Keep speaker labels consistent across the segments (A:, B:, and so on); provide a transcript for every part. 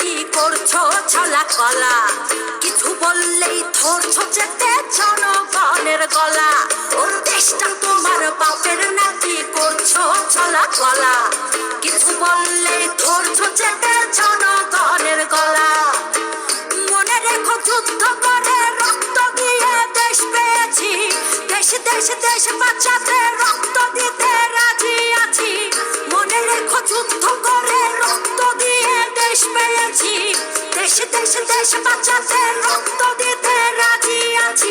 A: নাকি করছ, ছলা কলা। কিছু বললেই ধরছো যেতে জনগণের গলা। ও দেশটা তোমার বাপের নাকি করছ, ছলা কলা। কিছু বললেই ধরছো যেতে জনগণের গলা। মনে রেখো যুদ্ধ করে রক্ত দিয়ে দেশ পেয়েছি। দেশ দেশ দেশ বাঁচাতে রক্ত দিতে রাজি আছি। রেখো যুদ্ধ করে রক্ত দিয়ে দেশ পেয়েছি। দেশ দেশ দেশ বাঁচাতে রক্ত দিতে রাজি আছি।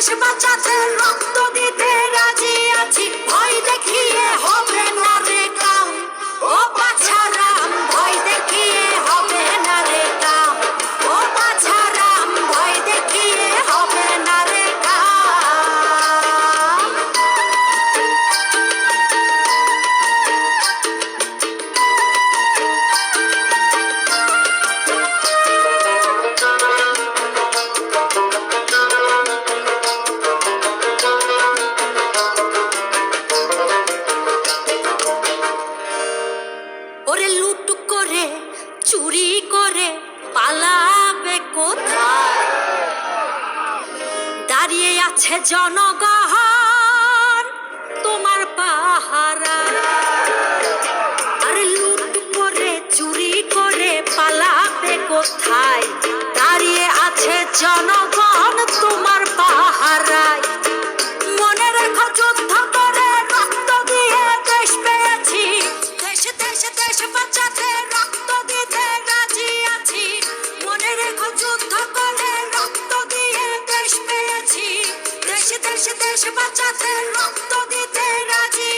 A: দেশে বাঁচাতে রক্ত দিতে আছে জনগণ, তোমার পাহারা। আরে লুট করে, চুরি করে পালাবে কোথায়? দাঁড়িয়ে আছে জনগণ, তোমার পাহারায়। মনে রেখো যুদ্ধ করে রক্ত দিয়ে রক্ত দিতে মনে রেখো যুদ্ধ করে দেশ দেশ বাঁচাতে রক্ত দিতে রাজি।